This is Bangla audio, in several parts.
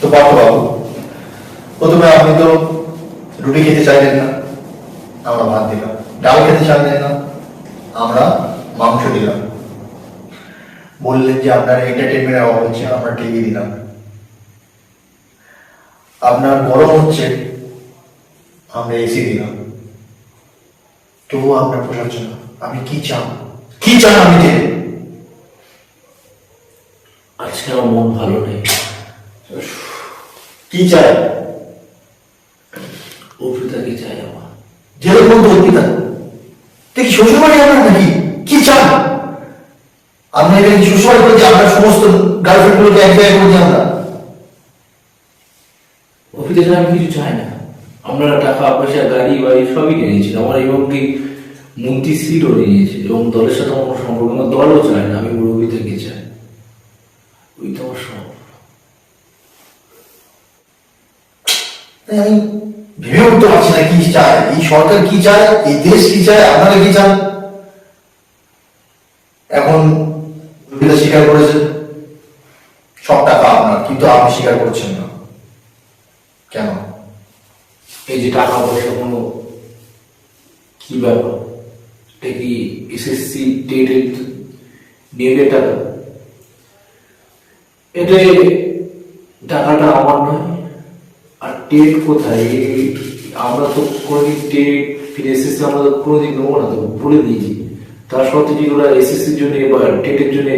তো পার্থ বাবু, প্রথমে আপনি তো রুটি খেতে চাইলেন না, আমরা ভাত দিলাম। ডাল খেতে চাইলেন না, আমরা মাংস দিলাম। বললেন যে আপনার এন্টারটেনমেন্টের অভাব হচ্ছে, আমরা টিভি দিলাম। আপনার গরম হচ্ছে, আমরা এসি দিলাম। তবুও আপনার পোষাচ্ছে আপনি কি চান? কি চান আপনি আজকে আমার মন ভালো নেই। কি চাই? অভিতাকে চাই আমার? যেরকম কল্পিতা দেখি শ্বশুর বাড়ি আপনার নাকি? কি চান আপনি এখানে কি শ্বশুর বাড়ি করে যে আপনার সমস্ত গার্লফ্রেন্ডগুলোকে এক জায়গায় করে দিই আমরা ছাড়া আমি কিছু চাই না। আমরা টাকা, পয়সা, গাড়ি, বাড়ি সবই কিনেছি আমার এমনকি মন্ত্রী সিটও নিয়েছে। এবং দলের সাথে আমার সম্পর্ক আমার দলও চায় না। আমি অভিতাকে চাই ওই তো আমার সব তাই আমি ভেবে উঠতে পারছি না কি চায়? এই সরকার কি চায়? এই দেশ কি চায়? আপনারা কি চান? এখন স্বীকার করেছে, সব টাকা আপনার, কিন্তু আপনি স্বীকার করছেন না। কেন? এই যে টাকা পয়সা কোনো কি ব্যাপার? এটা কি এসএসসি টেটের নেটের টাকা? এটা টাকাটা আমার নয় টেট কোথায়? আমরা তো কোনোদিন টেট ফিরে এসএসসি আমরা তো কোনোদিন নেব না তো বলে দিয়েছি। তার সত্ত্বে যদি ওরা এসএসসির জন্য বা টেটের জন্য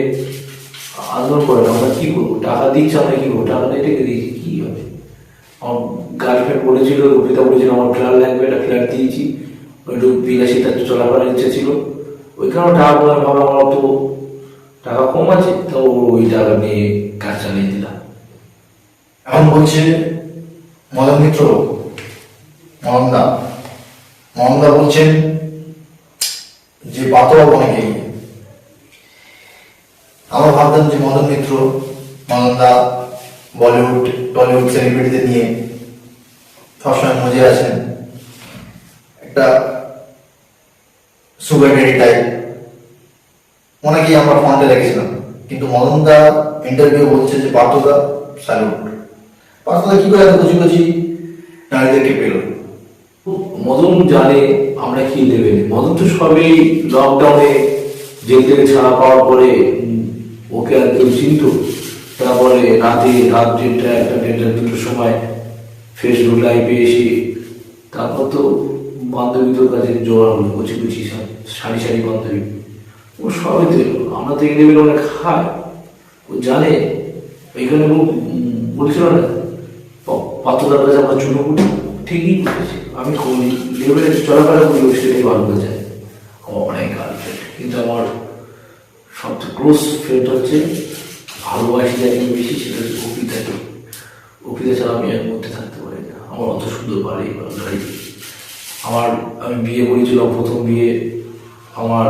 আন্দোলন করে না, আমরা কি করব? টাকা দিচ্ছে আমরা কি করব? টাকা এটাকে দিয়েছি কি হবে? আমার গার্লফ্রেন্ড বলেছিল রবিতা বলেছিল আমার ফ্ল্যাট লাগবে একটা ফ্ল্যাট দিয়েছি। একটু বিলাসিতা একটু চলাফেরার ইচ্ছে ছিল। ওই কারণে টাকা বলে ভাবলাম আমার তো টাকা কম আছে তো ওই টাকা নিয়ে কাজ চালিয়ে দিলাম। এখন বলছে মদন মিত্র মদনদা মদনদা বলছেন যে পাতলা অনেকে আমরা ভাবতাম যে মদন মিত্র মদনদা বলিউড, টলিউড সেলিব্রিটিদের নিয়ে সবসময় মজে আছেন। একটা সুগার টাইপ অনেকেই আমরা ফোনটা রেখেছিলাম কিন্তু মদনদা ইন্টারভিউ বলছে যে, পার্থদা স্যালুট পার্থদা কি করে এত কচি কচি? নারীদেরকে পেল। মদন জানে আমরা কি দেবে। মদন তো সবই লকডাউনে জেল থেকে ছাড়া পাওয়ার পরে ওকে আর কেউ চিনত। তারপরে রাতে রাত দেড়টা, একটা দেড়টা, দুটোর সময় ফেসবুক লাইভে এসে তারপর তো বান্ধবীদের কাছে জোড়া হলো, কুচি কুচি সারি সারি বান্ধবী। ও সবই তো। আমরা তো লেভেলে অনেক খায় ও জানে। এখানে বলছিল না? পাত্রদার কাছে আমরা চুনো ঠিকই করেছি আমি করি লেভেলে চলাফেরা করি সেটাই ভালো হয়ে যায়। অনেক গার্লফ্রেন্ড কিন্তু আমার সবচেয়ে ক্লোজ ফ্রেন্ড হচ্ছে, ভালোবাসি যাকে বেশি, সেটা হচ্ছে অপিতাকে অপিতা ছাড়া আমি এর মধ্যে থাকতে পারি না। আমার অত সুন্দর বাড়ি বা গাড়ি আমার, আমি বিয়ে করেছিলাম, প্রথম বিয়ে আমার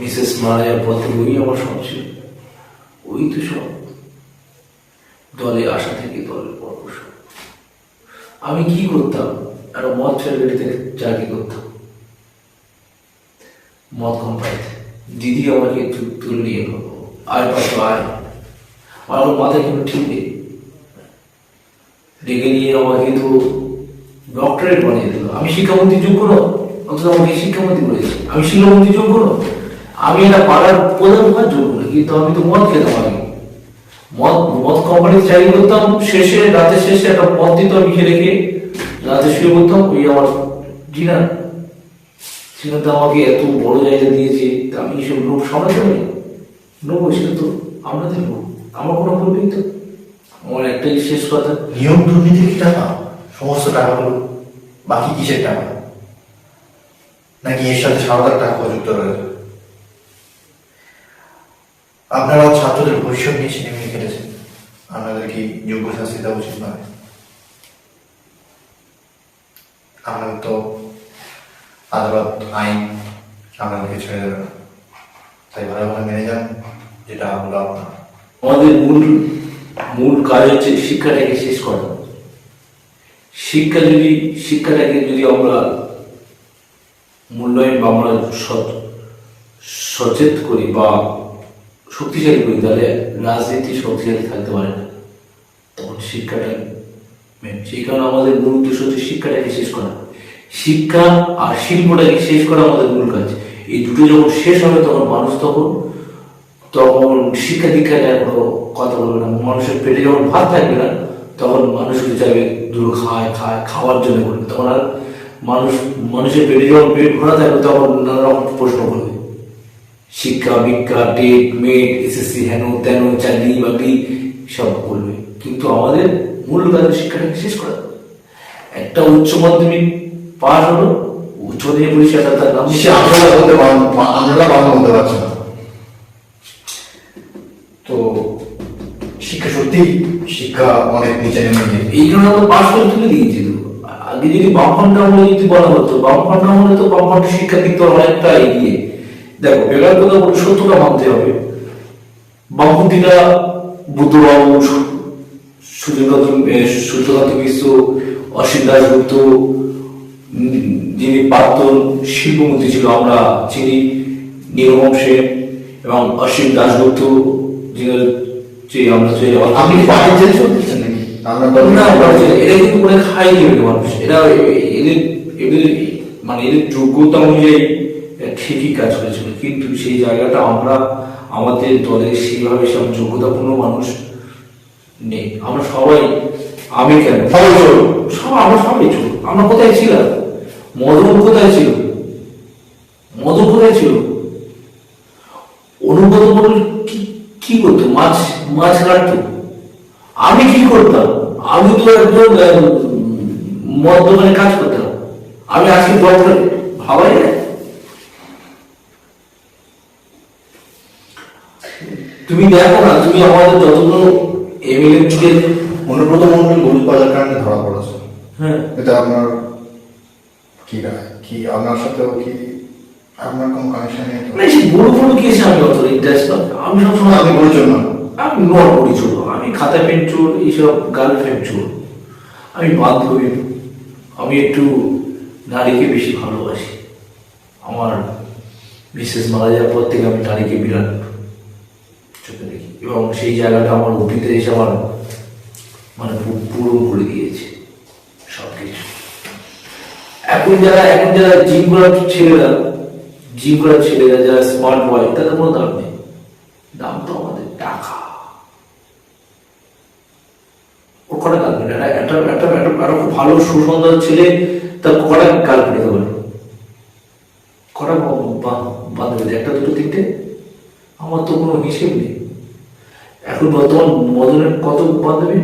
মিসেস মারা যাওয়ার পর ওই আমার সব ছিল। ওই তো সব। দলে আসা থেকে দলের পর্ব সব আমি কি করতাম? একটা মদ থেকে চাকরি করতাম। মদ কোম্পানিতে দিদি আমাকে তুলে নিয়ে গেল। আয় পাশো, আয়। আর আমার মাথায় কোনো ঠিক নেই। রেখে নিয়ে আমাকে তো ডক্টরেট বানিয়ে দিল। আমি শিক্ষামন্ত্রী যোগ্য না অথচ আমাকে শিক্ষামন্ত্রী বলেছি। আমি শিক্ষামন্ত্রী যোগ্য না আমি এটা পাড়ার প্রধান হওয়ার যোগ্য না কিন্তু আমি তো মদ খেতাম আগে। মদ মদ কোম্পানিতে চাকরি করতাম, শেষে, রাতে শেষে একটা মদ দিত খেয়ে রেখে, রাতে শুয়ে পড়তাম, ওই আমার ডিনার। সেখানে তো আমাকে এত বড় জায়গা দিয়েছে আমি এসব লোক সামলাতে পারি নেব সেটা তো আমরা দেখব আমার কোনো নেই তো। আমার একটাই শেষ কথা। নিয়ম দুর্নীতির কি টাকা? সমস্ত টাকাগুলো বাকি কিসের টাকা? নাকি এর সাথে সারদার টাকা যুক্ত রয়েছে? আপনারা ছাত্রদের ভবিষ্যৎ নিয়ে সিনেমিয়ে খেলেছেন আপনাদের কি যোগ্য শাস্তি দেওয়া উচিত নয়? আপনাদের তো আদালত, আইন আপনাদেরকে ছেড়ে দেবে না। তাই ভালো ভালো মেনে যান, যেটা হলো আপনার। আমাদের মূল মূল কাজ হচ্ছে শিক্ষাটাকে শেষ করা। শিক্ষা যদি, শিক্ষাটাকে যদি আমরা মূল্যায়ন বা আমরা সচ- সচেত করি বা শক্তিশালী করি তাহলে রাজনীতি শক্তিশালী থাকতে পারে না। তখন শিক্ষাটা main। সেই কারণে আমাদের মূল উদ্দেশ্য হচ্ছে শিক্ষাটাকে শেষ করা। শিক্ষা আর শিল্পটাকে শেষ করা আমাদের মূল কাজ। এই দুটো যখন শেষ হবে, তখন মানুষ তখন তখন শিক্ষা দীক্ষা নিয়ে কোনো কথা বলবে না। মানুষের পেটে যখন ভাত থাকবে না, তখন মানুষ চাইবে দূর খায় খায়, খাওয়ার জন্য করবে তখন আর মানুষ, মানুষের পেটে যখন পেট ভরা থাকবে, তখন নানা রকম প্রশ্ন করবে। শিক্ষা বিক্ষা টেট মেট এসএসসি হেন তেন চাকরি বাকরি সব বলবে কিন্তু আমাদের মূল কাজ শিক্ষাটাকে শেষ করা একটা উচ্চ মাধ্যমিক পাস হলো উচ্চ মাধ্যমিক তার নাম আমরা পার- আমরা বাংলা বলতে পারছি না। তো শিক্ষা সত্যি শিক্ষা অনেক নিচে নেমে গিয়ে এই আমরা পাস করে তুলে দিয়েছি। তো। আগে যদি বামফ্রন্ট আমলে যদি বলা হতো বামফ্রন্ট আমলে তো বামফ্রন্ট শিক্ষা দিক তো অনেকটা এগিয়ে। দেখো বেকার কথা বলে সত্যটা মানতে হবে। বামপন্থীরা বুদ্ধবাবু সু- সূর্যকান্ত মিশ্র অসীম দাসগুপ্ত যিনি প্রাক্তন শিল্পমন্ত্রী ছিল আমরা চিনি নীলবম সেন এবং অসীম দাসগুপ্ত যিনি যে আমরা যে আপনি পার্টি চেঞ্জ করতেছেন নাকি? না এরা কিন্তু করে খাই মানুষ। এরা এদের এদের মানে এদের যোগ্যতা অনুযায়ী ঠিকই কাজ করেছিল? কিন্তু সেই জায়গাটা আমরা আমাদের দলে সেইভাবে সব যোগ্যতাপূর্ণ মানুষ নেই। আমরা সবাই আমি কেন? সবাই। সব আমরা সবাই চোর। আমরা কোথায় ছিলাম? মদন কোথায় ছিল? মদন কোথায় ছিল? অনুগত মন্ডল কি কি করতো? মাছ মাছ কাটতো আমি কি করতাম? আমি তো আহ, মদ দোকানে কাজ করতাম। আমি আজকে ডক্টর ভাবাই না তুমি দেখো না তুমি আমাদের যতগুলো এমএলএ থেকে অনুব্রত মন্ডল গরিব বাজার কারণে ধরা পড়েছে। হ্যাঁ। এটা আপনার কি রায় কি আপনার সাথেও কি আপনার কোনো কানেকশন নেই? মানে সেই বড় বড় কেসে আমি অত ইন্টারেস্ট না? আমি সবসময় আপনি বলছেন না আমি নট করি চোর আমি খাতা পেন চোর এইসব গার্লফ্রেন্ড চোর। আমি বান্ধবী আমি একটু নারীকে বেশি ভালোবাসি। আমার বিশেষ মারা যাওয়ার পর থেকে আমি নারীকে বিরাট এবং সেই জায়গাটা আমার অতীতে এসে আমার মানে পু- পূরণ করে দিয়েছে সব কিছু এখন যারা এখন যারা জিম করার ছেলেরা জিম করার ছেলেরা যারা স্মার্ট বয় তাদের কোনো দাম নেই। দাম তো আমাদের টাকা। ও কটা গার্লফ্রেন্ড একটা একটা একটা খুব ভালো সুসুন্দর ছেলে, তার কটা গার্লফ্রেন্ড হতে পারে? কটা বান্ধবী? একটা, দুটো, তিনটে? আমার তো কোনো হিসেব নেই। এখন বর্তমান মদনের কত বান্ধবী?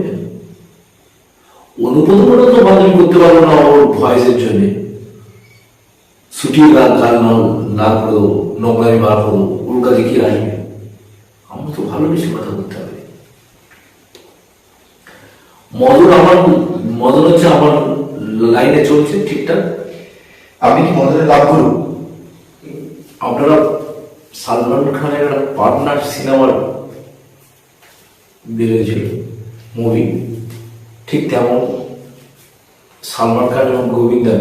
অনুপদমরা তো বান্ধবী করতে পারব না ওর ভয়েসের জন্য। ছুটি গান গান না করে দেবো নোংরামি বার করব ওর কাছে কি আসবে। আমার তো ভালোবেসে কথা বলতে হবে। মদন আমার মদন হচ্ছে আমার লাইনে চলছে ঠিকঠাক? আপনি কি মন্ডলে লাভ করুন? আপনারা সালমান খানের একটা পার্টনার সিনেমার বেরিয়েছিল মুভি ঠিক তেমন সালমান খান এবং গোবিন্দা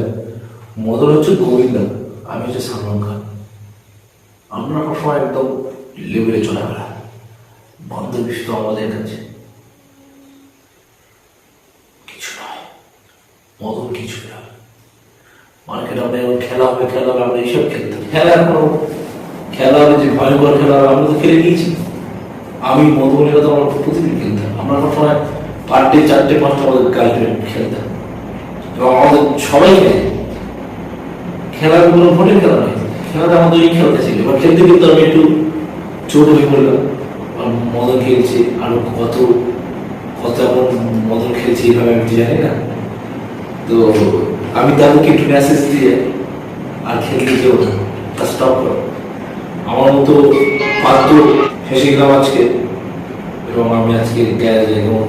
মদন হচ্ছে গোবিন্দা, আমি হচ্ছে সালমান খান। আমরা সবসময় একদম লেভেলে চলে গেলা বান্ধবী শুধু আমাদের কাছে। কিছু নয়। মদন কিছু নয় মার্কেট আমরা খেলা হবে খেলা হবে, আমরা এইসব খেলতাম। খেলা এখনও খেলা হবে যে ভয়ঙ্কর খেলা হবে, আমরা তো খেলে নিয়েছি। আমি মধুবনীরা তো আমরা প্রতিদিন খেলতাম। আমরা সবসময় পার ডে চারটে, পাঁচটা আমাদের গার্লফ্রেন্ড খেলতাম। এবং আমাদের সবাই খেলে খেলার কোনো ভোটের খেলা নয় খেলাটা আমাদের এই খেলতে ছিল। এবার খেলতে কিন্তু আমি একটু চোট হয়ে পড়লাম। মদন খেলছে, আরও কত কত এমন মদন খেলছে এইভাবে আমি জানি না। তো আমি তাদেরকে একটু মেসেজ দিয়ে আর খেলতে যেও না। স্টপ করো। আমার মতো পাত্র ফেসে গেলাম আজকে এবং আমি আজকে গ্যারেজে এবং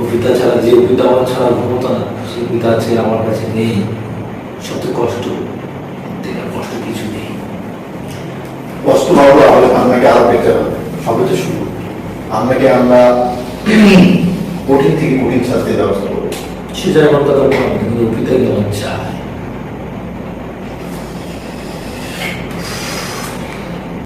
অভিতা ছাড়া যে অভিতা আমার ছাড়া ক্ষমতা না সেই অভিতা আজকে আমার কাছে নেই। শত কষ্ট আর কষ্ট কিছু নেই। কষ্ট পাবো তাহলে আপনাকে আরও পেতে হবে। সবে তো শুরু। আপনাকে আমরা কঠিন থেকে কঠিন শাস্তির ব্যবস্থা করব। সে জায়গার কথা বললাম কিন্তু অভিতা আমার চাই